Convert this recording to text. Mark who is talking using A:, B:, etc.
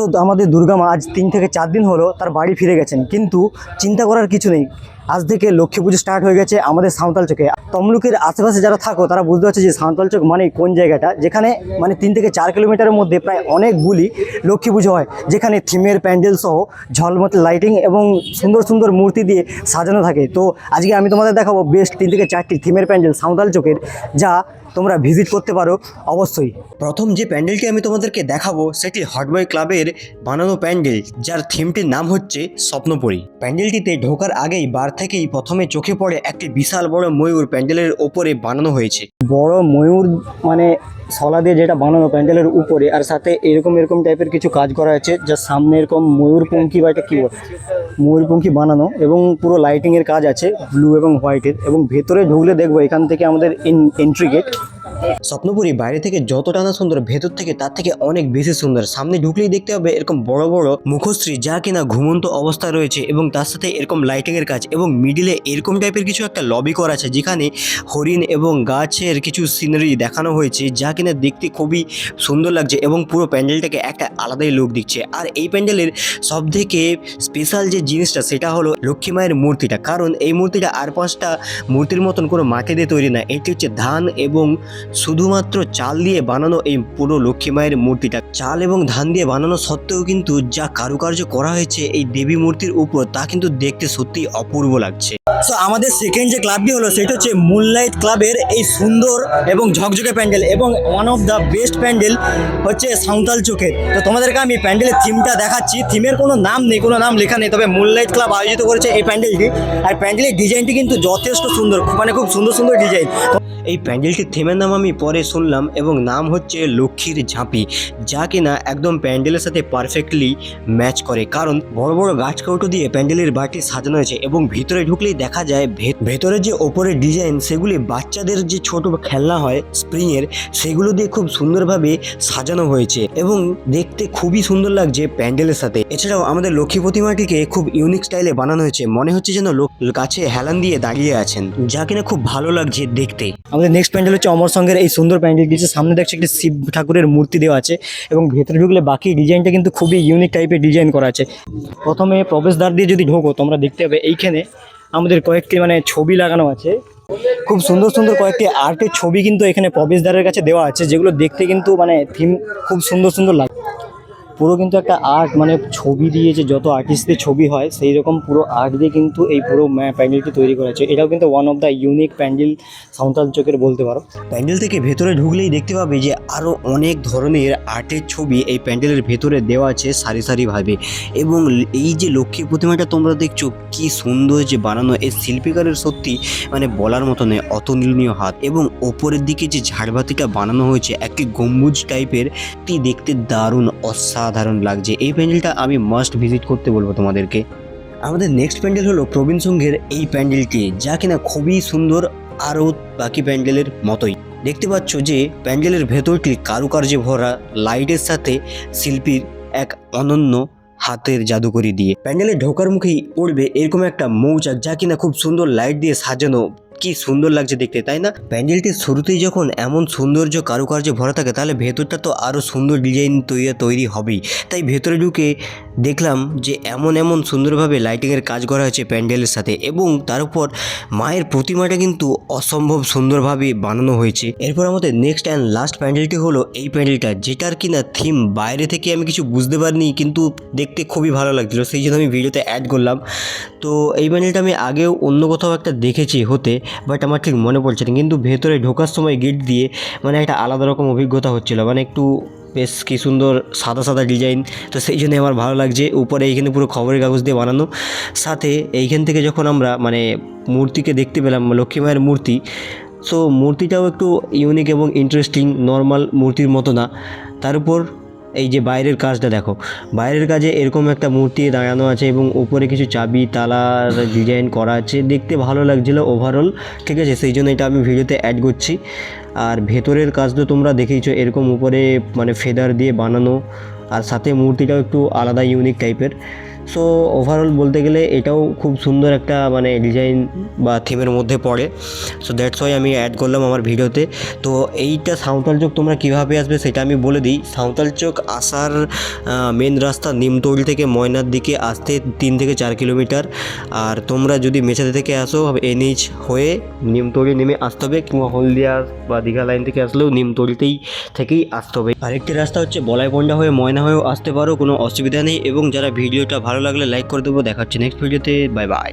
A: So আমাদের দুর্গা মা আজ তিন থেকে চার দিন হলো তার বাড়ি ফিরে গেছেন। কিন্তু চিন্তা করার কিছু নেই। আজ থেকে লক্ষ্মী পুজো স্টার্ট হয়ে গেছে আমাদের সাঁওতাল চোখে তমলুকের আশেপাশে যারা থাকো, তারা বুঝতে পারছে যে সাঁওতাল চোখ মানে কোন জায়গাটা? যেখানে মানে তিন থেকে চার কিলোমিটারের মধ্যে প্রায় অনেকগুলি লক্ষ্মী পুজো হয়। যেখানে থিমের প্যান্ডেল সহ ঝলমত লাইটিং এবং সুন্দর সুন্দর মূর্তি দিয়ে সাজানো থাকে। তো আজকে আমি তোমাদের দেখাবো বেস্ট তিন থেকে চারটি থিমের প্যান্ডেল সাঁওতাল চোখের যা তোমরা ভিজিট করতে পারো, অবশ্যই। প্রথম যে প্যান্ডেলটি আমি তোমাদেরকে দেখাবো, সেটি হটবয় ক্লাবের বানানো প্যান্ডেল, যার থিমটির নাম হচ্ছে স্বপ্নপরি। প্যান্ডেলটিতে ঢোকার আগেই বার থেকেই প্রথমে চোখে পড়ে একটি বিশাল বড় ময়ূর প্যান্ডেলের ওপরে বানানো হয়েছে। বড় ময়ূর মানে শলা দিয়ে যেটা বানানো প্যান্ডেলের উপরে আর সাথে এরকম এরকম টাইপের কিছু কাজ করা আছে যা সামনে এরকম ময়ূরপঙ্খী বা এটা কী ময়ূরপঙ্খী বানানো এবং পুরো লাইটিংয়ের কাজ আছে ব্লু এবং হোয়াইটের এবং ভেতরে ঢুকলে দেখব এখান থেকে আমাদের এন্ট্রি গেট স্বপ্নপুরী বাইরে থেকে যতটা না সুন্দর, ভেতর থেকে তার থেকে অনেক বেশি সুন্দর। সামনে ঢুকলেই দেখতে হবে এরকম বড় বড় মুখশ্রী যা কিনা ঘুমন্ত অবস্থায় রয়েছে এবং তার সাথে এরকম লাইটিং এর কাজ এবং মিডিলে এরকম টাইপের কিছু একটা লবি করা আছে যেখানে হরিণ এবং গাছের কিছু সিনারি দেখানো হয়েছে যা কিনা দেখতে খুবই সুন্দর লাগছে এবং পুরো প্যান্ডেলটাকে একটা আলাদাই লুক দিচ্ছে। আর এই প্যান্ডেলের সব থেকে স্পেশাল যে জিনিসটা সেটা হলো লক্ষ্মী মায়ের মূর্তিটা। কারণ এই মূর্তিটা আর পাঁচটা মূর্তির মতন কোনো মাটি দিয়ে তৈরি না। এটি হচ্ছে ধান এবং শুধুমাত্র চাল দিয়ে বানানো এই পুরো লক্ষ্মী মায়ের মূর্তিটা। চাল এবং ধান দিয়ে বানানো সত্ত্বেও কিন্তু যা কারুকার্য করা হয়েছে এই দেবী মূর্তির উপর, তা কিন্তু দেখতে সত্যি অপূর্ব লাগছে। তো আমাদের সেকেন্ড যে ক্লাবটি হলো, সেটা হচ্ছে মুনলাইট ক্লাবের এই সুন্দর এবং ঝকঝকে প্যান্ডেল এবং one of the best pandal হচ্ছে সাঁওতাল চোখের। তো তোমাদেরকে আমি প্যান্ডেলের থিমটা দেখাচ্ছি। থিমের কোনো নাম নেই, কোনো নাম লেখা নেই, তবে মুনলাইট ক্লাব আয়োজিত করেছে এই প্যান্ডেলটি। আর প্যান্ডেলের ডিজাইনটি কিন্তু যথেষ্ট সুন্দর মানে খুব সুন্দর সুন্দর ডিজাইন এই প্যান্ডেলটির থিমের নাম আমি পরে শুনলাম এবং নাম হচ্ছে লক্ষ্মীর ঝাঁপি, যা কিনা একদম প্যান্ডেলের সাথে পারফেক্টলি ম্যাচ করে। কারণ বড় বড় গাছ কৌটো দিয়ে প্যান্ডেলের বাটি সাজানো হয়েছে এবং ভিতরে ঢুকলেই দেখা যায় ভেতরে যে ওপরের ডিজাইন সেগুলি বাচ্চাদের যে ছোট খেলনা হয় স্প্রিংয়ের সেগুলো দিয়ে খুব সুন্দরভাবে সাজানো হয়েছে এবং দেখতে খুবই সুন্দর লাগছে প্যান্ডেলের সাথে। এছাড়াও আমাদের লক্ষ্মী প্রতিমাটিকে খুব ইউনিক স্টাইলে বানানো হয়েছে। মনে হচ্ছে যেন লোক গাছে হেলান দিয়ে দাঁড়িয়ে আছেন, যা কিনা খুব ভালো লাগছে দেখতে। আমাদের নেক্সট প্যান্ডেল হচ্ছে অমর সঙ্গের এই সুন্দর প্যান্ডেল দিচ্ছে সামনে দেখছে একটি শিব ঠাকুরের মূর্তি দেওয়া আছে এবং ভেতরে ঢুকলে বাকি ডিজাইনটা কিন্তু খুবই ইউনিক টাইপের ডিজাইন করা আছে। প্রথমে প্রবেশদ্বার দিয়ে যদি ঢোকো, তোমরা দেখতে হবে এইখানে আমাদের কয়েকটি মানে ছবি লাগানো আছে। খুব সুন্দর সুন্দর কয়েকটি আর্টের ছবি কিন্তু এখানে প্রবেশদ্বারের কাছে দেওয়া আছে, যেগুলো দেখতে কিন্তু মানে থিম খুব সুন্দর সুন্দর লাগে। পুরো কিন্তু একটা আর্ট মানে ছবি দিয়ে যে যত আর্টিস্টদের ছবি হয়, সেই রকম পুরো আর্ট দিয়ে কিন্তু এই পুরো প্যান্ডেলটি তৈরি করা হয়েছে। এটাও কিন্তু one of the unique pandal Santhal চোখের বলতে পারো। প্যান্ডেল থেকে ভেতরে ঢুকলেই দেখতে পাবে যে আরও অনেক ধরনের আর্টের ছবি এই প্যান্ডেলের ভেতরে দেওয়া আছে সারি সারিভাবে এবং এই যে লক্ষ্মী প্রতিমাটা তোমরা দেখছ, কি সুন্দর যে বানানো। এই শিল্পীকারের সত্যি মানে বলার মতো নয়, অতুলনীয় হাত। এবং ওপরের দিকে যে ঝাড়বাতিটা বানানো হয়েছে, একটি গম্বুজ টাইপের টি দেখতে দারুণ, অসাধারণ। লাগছে। এই প্যান্ডেলটা আমি মাস্ট ভিজিট করতে বলব তোমাদেরকে। আমাদের নেক্সট প্যান্ডেল হলো প্রবীণ সংঘের এই প্যান্ডেলটি, যা কিনা খুবই সুন্দর আরও বাকি প্যান্ডেলের মতোই। দেখতে পাচ্ছ যে, প্যান্ডেলের ভেতরটি কারুকার্যে ভরা লাইটের সাথে শিল্পীর এক অনন্য হাতের জাদুকরি দিয়ে। প্যান্ডেলে ঢোকার মুখেই পড়বে এরকম একটা মৌচাক, যা কিনা খুব সুন্দর লাইট দিয়ে সাজানো কি সুন্দর লাগছে দেখতে, তাই না? প্যান্ডেলটির শুরুতেই যখন এমন সৌন্দর্য কারুকার্য ভরা থাকে, তাহলে ভেতরটা তো আরও সুন্দর ডিজাইন তৈরি তৈরি হবেই। তাই ভেতরে ঢুকে দেখলাম যে এমন এমন সুন্দরভাবে লাইটিংয়ের কাজ করা হয়েছে প্যান্ডেলের সাথে এবং তার উপর মায়ের প্রতিমাটা কিন্তু অসম্ভব সুন্দরভাবে বানানো হয়েছে। এরপর আমাদের নেক্সট অ্যান্ড লাস্ট প্যান্ডেলটি হলো এই প্যান্ডেলটা, যেটার কিনা থিম বাইরে থেকে আমি কিছু বুঝতে পারিনি, কিন্তু দেখতে খুবই ভালো লাগছিল, সেই জন্য আমি ভিডিওতে অ্যাড করলাম। তো এই প্যান্ডেলটা আমি আগেও অন্য কোথাও একটা দেখেছি হতে বাট আমার ঠিক মনে পড়ছে না, কিন্তু ভেতরে ঢোকার সময় গেট দিয়ে মানে একটা আলাদা রকম অভিজ্ঞতা হচ্ছিল মানে একটু বেশ কি সুন্দর সাদা সাদা ডিজাইন। তো সেই জন্য আমার ভালো লাগছে উপরে এইখানে পুরো খবরের কাগজ দিয়ে বানানো। সাথে এইখান থেকে যখন আমরা মানে মূর্তিকে দেখতে পেলাম, লক্ষ্মী মায়ের মূর্তি সো মূর্তিটাও একটু ইউনিক এবং ইন্টারেস্টিং নর্মাল মূর্তির মতো না। তার উপর এই যে বাইরের কাজটা দেখো। বাইরের কাজে এরকম একটা মূর্তি দাঁড়ানো আছে এবং উপরে কিছু চাবি তালার ডিজাইন করা আছে। দেখতে ভালো লাগছিল ওভারঅল ঠিক আছে? সেই জন্য এটা আমি ভিডিওতে অ্যাড করছি। আর ভেতরের কাজ তো তোমরা দেখেইছো, এরকম উপরে মানে ফেদার দিয়ে বানানো। আর সাথে মূর্তিটাও একটু আলাদা ইউনিক টাইপের সো ওভারঅল বলতে গেলে এটাও খুব সুন্দর একটা মানে ডিজাইন বা থিমের মধ্যে পড়ে। সো দ্যাটস ওয়াই আমি অ্যাড করলাম আমার ভিডিওতে। তো, এইটা সাঁওতাল চোখ তোমরা কীভাবে আসবে সেটা আমি বলে দিই। সাঁওতাল চোখ আসার মেন রাস্তা নিমতৌড়ি থেকে ময়নার দিকে আসতে তিন থেকে চার কিলোমিটার। আর তোমরা যদি মেচাতে থেকে আসো, এনএইচ হয়ে নিমতৌড়ি নেমে আসতে হবে কিংবা হলদিয়া বা দীঘা লাইন থেকে আসলেও নিমতৌড়িতেই থেকেই আসতে হবে। আরেকটি রাস্তা হচ্ছে বলাইপন্ডা হয়ে ময়না হয়েও আসতে পারো, কোনো অসুবিধা নেই। এবং যারা ভিডিওটা ভালো লাগলে লাইক করে দেবো। দেখা হচ্ছে নেক্সট ভিডিওতে বাই বাই